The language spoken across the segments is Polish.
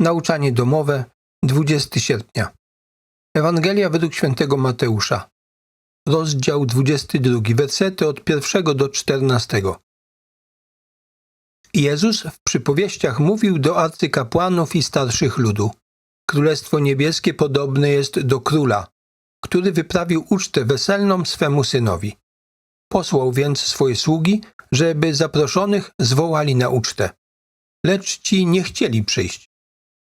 Nauczanie domowe, 20 sierpnia. Ewangelia według świętego Mateusza. Rozdział 22, wersety od 1 do 14. Jezus w przypowieściach mówił do arcykapłanów i starszych ludu. Królestwo niebieskie podobne jest do króla, który wyprawił ucztę weselną swemu synowi. Posłał więc swoje sługi, żeby zaproszonych zwołali na ucztę. Lecz ci nie chcieli przyjść.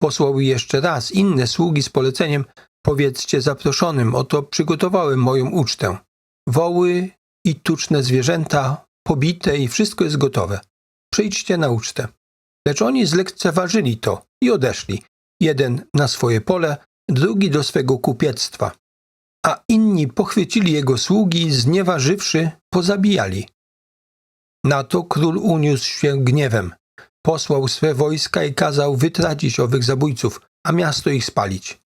Posłał jeszcze raz inne sługi z poleceniem: Powiedzcie zaproszonym, oto przygotowałem moją ucztę. Woły i tuczne zwierzęta, pobite i wszystko jest gotowe. Przyjdźcie na ucztę. Lecz oni zlekceważyli to i odeszli. Jeden na swoje pole, drugi do swego kupiectwa. A inni pochwycili jego sługi znieważywszy, pozabijali. Na to król uniósł się gniewem. Posłał swe wojska i kazał wytracić owych zabójców, a miasto ich spalić.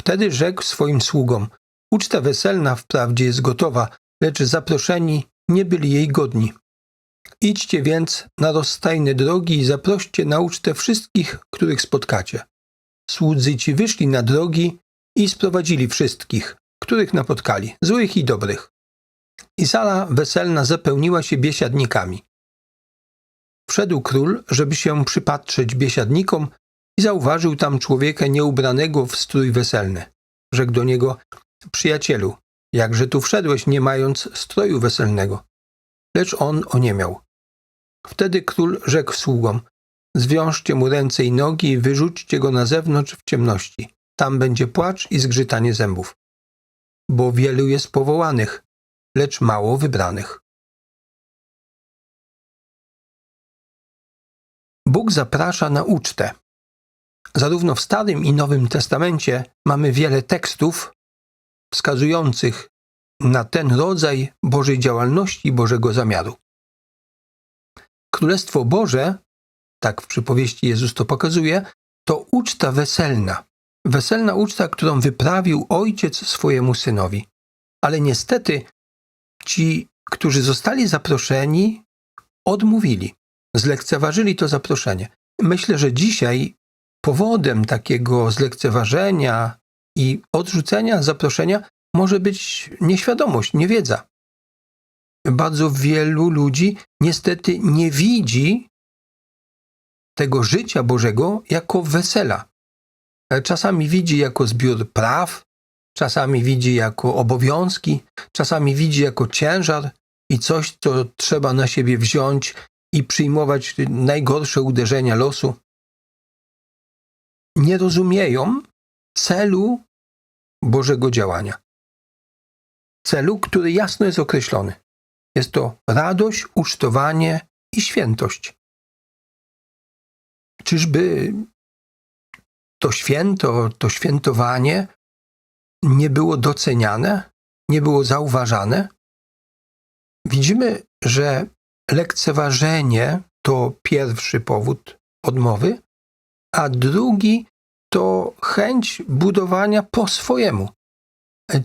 Wtedy rzekł swoim sługom: Uczta weselna wprawdzie jest gotowa, lecz zaproszeni nie byli jej godni. Idźcie więc na rozstajne drogi i zaproście na ucztę wszystkich, których spotkacie. Słudzy ci wyszli na drogi i sprowadzili wszystkich, których napotkali, złych i dobrych. I sala weselna zapełniła się biesiadnikami. Wszedł król, żeby się przypatrzeć biesiadnikom i zauważył tam człowieka nieubranego w strój weselny. Rzekł do niego, przyjacielu, jakże tu wszedłeś, nie mając stroju weselnego? Lecz on oniemiał. Wtedy król rzekł sługom, zwiążcie mu ręce i nogi i wyrzućcie go na zewnątrz w ciemności. Tam będzie płacz i zgrzytanie zębów. Bo wielu jest powołanych, lecz mało wybranych. Bóg zaprasza na ucztę. Zarówno w Starym i Nowym Testamencie mamy wiele tekstów wskazujących na ten rodzaj Bożej działalności, Bożego zamiaru. Królestwo Boże, tak w przypowieści Jezus to pokazuje, to uczta weselna. Weselna uczta, którą wyprawił ojciec swojemu synowi. Ale niestety ci, którzy zostali zaproszeni, odmówili, zlekceważyli to zaproszenie. Myślę, że dzisiaj powodem takiego zlekceważenia i odrzucenia zaproszenia może być nieświadomość, niewiedza. Bardzo wielu ludzi niestety nie widzi tego życia Bożego jako wesela. Czasami widzi jako zbiór praw, czasami widzi jako obowiązki, czasami widzi jako ciężar i coś, co trzeba na siebie wziąć i przyjmować najgorsze uderzenia losu. Nie rozumieją celu Bożego działania. Celu, który jasno jest określony. Jest to radość, ucztowanie i świętość. Czyżby to święto, to świętowanie nie było doceniane, nie było zauważane? Widzimy, że lekceważenie to pierwszy powód odmowy, a drugi to chęć budowania po swojemu.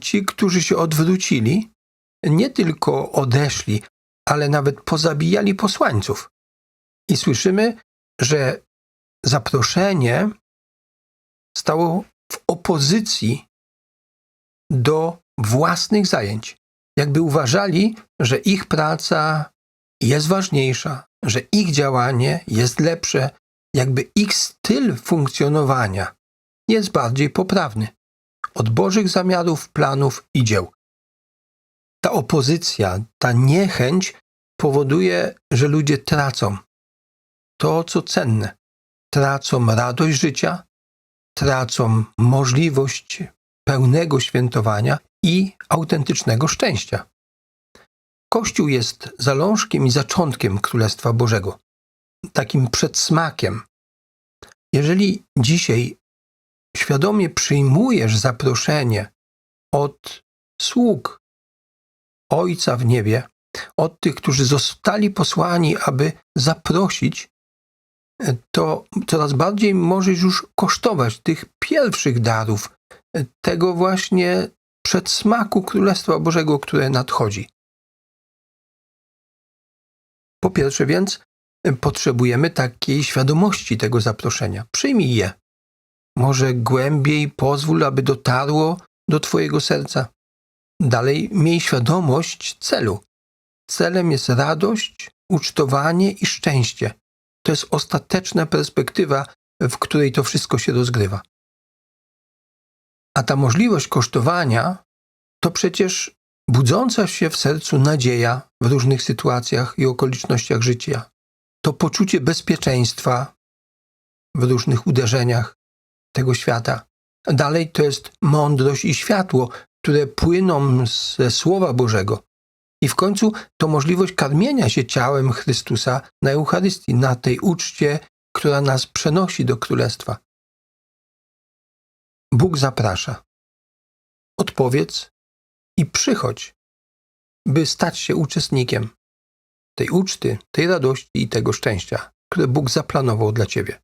Ci, którzy się odwrócili, nie tylko odeszli, ale nawet pozabijali posłańców. I słyszymy, że zaproszenie stało w opozycji do własnych zajęć. Jakby uważali, że ich praca jest ważniejsza, że ich działanie jest lepsze, jakby ich styl funkcjonowania jest bardziej poprawny od Bożych zamiarów, planów i dzieł. Ta opozycja, ta niechęć powoduje, że ludzie tracą to, co cenne. Tracą radość życia, tracą możliwość pełnego świętowania i autentycznego szczęścia. Kościół jest zalążkiem i zaczątkiem Królestwa Bożego, takim przedsmakiem. Jeżeli dzisiaj świadomie przyjmujesz zaproszenie od sług Ojca w niebie, od tych, którzy zostali posłani, aby zaprosić, to coraz bardziej możesz już kosztować tych pierwszych darów, tego właśnie przedsmaku Królestwa Bożego, które nadchodzi. Po pierwsze więc potrzebujemy takiej świadomości tego zaproszenia. Przyjmij je. Może głębiej pozwól, aby dotarło do Twojego serca. Dalej, miej świadomość celu. Celem jest radość, ucztowanie i szczęście. To jest ostateczna perspektywa, w której to wszystko się rozgrywa. A ta możliwość kosztowania to przecież budząca się w sercu nadzieja w różnych sytuacjach i okolicznościach życia. To poczucie bezpieczeństwa w różnych uderzeniach tego świata. Dalej to jest mądrość i światło, które płyną ze Słowa Bożego. I w końcu to możliwość karmienia się ciałem Chrystusa na Eucharystii, na tej uczcie, która nas przenosi do Królestwa. Bóg zaprasza. Odpowiedz i przychodź, by stać się uczestnikiem tej uczty, tej radości i tego szczęścia, które Bóg zaplanował dla Ciebie.